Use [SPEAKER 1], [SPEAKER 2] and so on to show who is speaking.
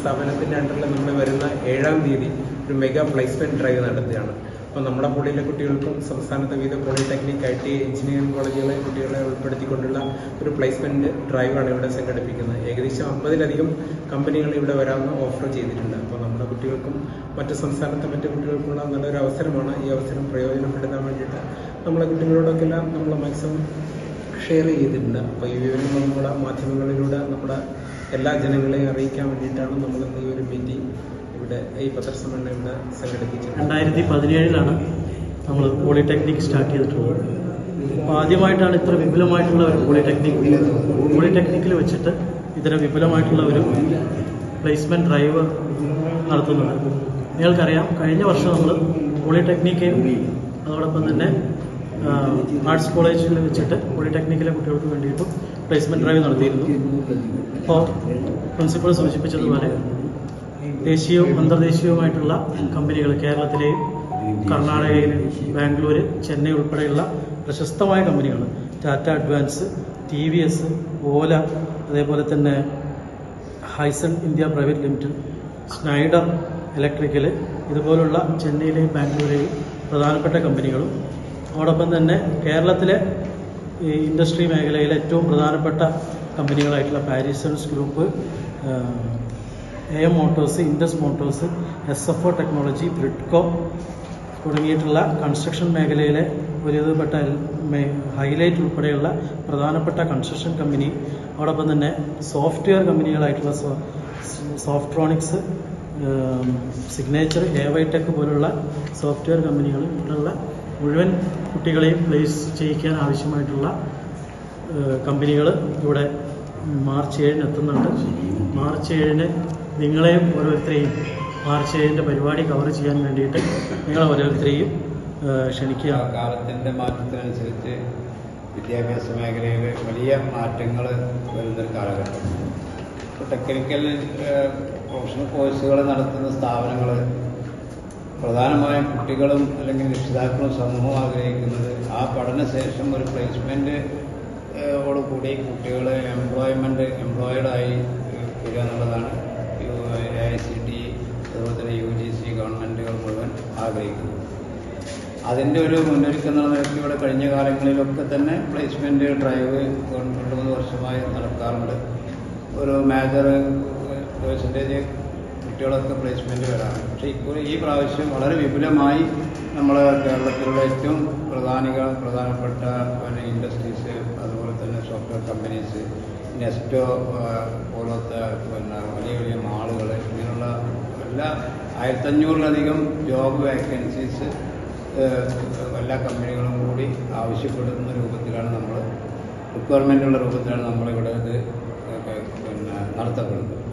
[SPEAKER 1] സ്ഥാപനത്തിന്റെ അണ്ടറിൽ നമ്മൾ വരുന്ന ഏഴാം തീയതി ഒരു മെഗാ പ്ലേസ്മെന്റ് ഡ്രൈവ് നടത്തുകയാണ്. അപ്പോൾ നമ്മുടെ പുള്ളിയിലെ കുട്ടികൾക്കും സംസ്ഥാനത്തെ വിവിധ പോളിടെക്നിക് ഐ ടി എഞ്ചിനീയറിംഗ് കോളേജുകളെ കുട്ടികളെ ഉൾപ്പെടുത്തിക്കൊണ്ടുള്ള ഒരു പ്ലേസ്മെന്റ് ഡ്രൈവാണ് ഇവിടെ സംഘടിപ്പിക്കുന്നത്. ഏകദേശം അമ്പതിലധികം കമ്പനികൾ ഇവിടെ വരാമെന്ന് ഓഫർ ചെയ്തിട്ടുണ്ട്. അപ്പോൾ നമ്മുടെ കുട്ടികൾക്കും മറ്റ് സംസ്ഥാനത്തെ മറ്റു കുട്ടികൾക്കുള്ള നല്ലൊരു അവസരമാണ് ഈ അവസരം പ്രയോജനപ്പെടുത്താൻ വേണ്ടിയിട്ട് നമ്മളെ കുട്ടികളോടൊക്കെ എല്ലാം നമ്മൾ മാക്സിമം ഷെയർ ചെയ്തിട്ടുണ്ട്. അപ്പോൾ ഈ വിവരങ്ങൾ നമ്മുടെ മാധ്യമങ്ങളിലൂടെ നമ്മുടെ എല്ലാ ജനങ്ങളെയും അറിയിക്കാൻ വേണ്ടിയിട്ടാണ് നമ്മൾ ഈ ഒരു മീറ്റിംഗ് ഇവിടെ ഈ പത്രസമ്മേളനം ഇവിടെ സംഘടിപ്പിച്ചത്
[SPEAKER 2] രണ്ടായിരത്തി പതിനേഴിലാണ് നമ്മൾ പോളിടെക്നിക് സ്റ്റാർട്ട് ചെയ്തിട്ടുള്ളത്. അപ്പോൾ ആദ്യമായിട്ടാണ് ഇത്ര വിപുലമായിട്ടുള്ള ഒരു പോളിടെക്നിക് പോളിടെക്നിക്കിൽ വെച്ചിട്ട് ഇത്ര വിപുലമായിട്ടുള്ള ഒരു പ്ലേസ്മെന്റ് ഡ്രൈവ് നടത്തുന്നത് നിങ്ങൾക്കറിയാം കഴിഞ്ഞ വർഷം നമ്മൾ പോളിടെക്നിക്കയും അതോടൊപ്പം തന്നെ ആർട്സ് കോളേജിൽ വെച്ചിട്ട് പോളിടെക്നിക്കിലെ കുട്ടികൾക്ക് വേണ്ടിയിട്ടും പ്ലേസ്മെന്റ് ഡ്രൈവ് നടത്തിയിരുന്നു. അപ്പോൾ പ്രിൻസിപ്പൾ സൂചിപ്പിച്ചതുപോലെ ദേശീയവും അന്തർദേശീയവുമായിട്ടുള്ള കമ്പനികൾ കേരളത്തിലെയും കർണാടകയിലെ ബാംഗ്ലൂർ ചെന്നൈ ഉൾപ്പെടെയുള്ള പ്രശസ്തമായ കമ്പനികൾ. Tata advance T V S Ola അതേപോലെ തന്നെ Hyson India private limited Schneider electrical ഇതുപോലുള്ള ചെന്നൈയിലെയും ബാംഗ്ലൂരിലെയും പ്രധാനപ്പെട്ട കമ്പനികളും. അതോടൊപ്പം തന്നെ കേരളത്തിലെ ഈ ഇൻഡസ്ട്രി മേഖലയിലെ ഏറ്റവും പ്രധാനപ്പെട്ട കമ്പനികളായിട്ടുള്ള Parisons group A M motors Indus motors S F O technology Bridco തുടങ്ങിയിട്ടുള്ള കൺസ്ട്രക്ഷൻ മേഖലയിലെ ഒരുവിധപ്പെട്ട ഹൈലൈറ്റ് ഉൾപ്പെടെയുള്ള പ്രധാനപ്പെട്ട കൺസ്ട്രക്ഷൻ കമ്പനി. അതോടൊപ്പം തന്നെ software കമ്പനികളായിട്ടുള്ള Softronics signature A Y tech പോലുള്ള സോഫ്റ്റ്വെയർ കമ്പനികൾ ഇവിടെയുള്ള മുഴുവൻ കുട്ടികളെയും പ്ലേസ് ചെയ്യിക്കാൻ ആവശ്യമായിട്ടുള്ള കമ്പനികൾ ഇവിടെ മാർച്ച് ഏഴിന് എത്തുന്നുണ്ട്. മാർച്ച് ഏഴിന് നിങ്ങളെയും ഓരോരുത്തരെയും മാർച്ച് ഏഴിന്റെ പരിപാടി കവർ ചെയ്യാൻ വേണ്ടിയിട്ട് നിങ്ങളെ ഓരോരുത്തരെയും ക്ഷണിക്കുക.
[SPEAKER 3] കാലത്തിന്റെ മാറ്റത്തിനനുസരിച്ച് വിദ്യാഭ്യാസ മേഖലയിൽ വലിയ മാറ്റങ്ങൾ വരുന്നൊരു കാലഘട്ടം. ടെക്നിക്കൽ പ്രൊഫഷണൽ കോഴ്സുകൾ നടത്തുന്ന സ്ഥാപനങ്ങൾ പ്രധാനമായും കുട്ടികളും അല്ലെങ്കിൽ രക്ഷിതാക്കളും സമൂഹം ആഗ്രഹിക്കുന്നത് ആ പഠനശേഷം ഒരു പ്ലേസ്മെന്റ് ോടുകൂടി കുട്ടികളെ എംപ്ലോയ്മെന്റ് എംപ്ലോയിഡായി വരിക എന്നുള്ളതാണ് എ ഐ സി ടി അതുപോലെ തന്നെ യു ജി സി ഗവൺമെന്റുകൾ മുഴുവൻ ആഗ്രഹിക്കുന്നത്. അതിന്റെ ഒരു മുന്നൊരുക്കം എന്ന നിലയ്ക്ക് ഇവിടെ കഴിഞ്ഞ കാലങ്ങളിലൊക്കെ തന്നെ പ്ലേസ്മെന്റ് ഡ്രൈവ് രണ്ട് മൂന്ന് വർഷമായി നടക്കാറുണ്ട്. ഒരു മേജർ പേഴ്സന്റേജ് കുട്ടികളൊക്കെ പ്ലേസ്മെന്റ് വരാറ്. പക്ഷേ ഇപ്പോൾ ഈ പ്രാവശ്യം വളരെ വിപുലമായി നമ്മൾ കേരളത്തിലുള്ള ഏറ്റവും പ്രധാനിക പ്രധാനപ്പെട്ട പിന്നെ ഇൻഡസ്ട്രീസ് അതുപോലെ തന്നെ സോഫ്റ്റ്വെയർ കമ്പനീസ് നെസ്റ്റോ പോലത്തെ പിന്നെ വലിയ വലിയ മാളുകൾ ഇങ്ങനെയുള്ള എല്ലാ ആയിരത്തഞ്ഞൂറിലധികം ജോബ് വേക്കൻസീസ് എല്ലാ കമ്പനികളും കൂടി ആവശ്യപ്പെടുന്ന രൂപത്തിലാണ് നമ്മൾ റിക്വയർമെന്റുള്ള രൂപത്തിലാണ് നമ്മളിവിടെ ഇത് പിന്നെ നടത്തപ്പെടുന്നത്.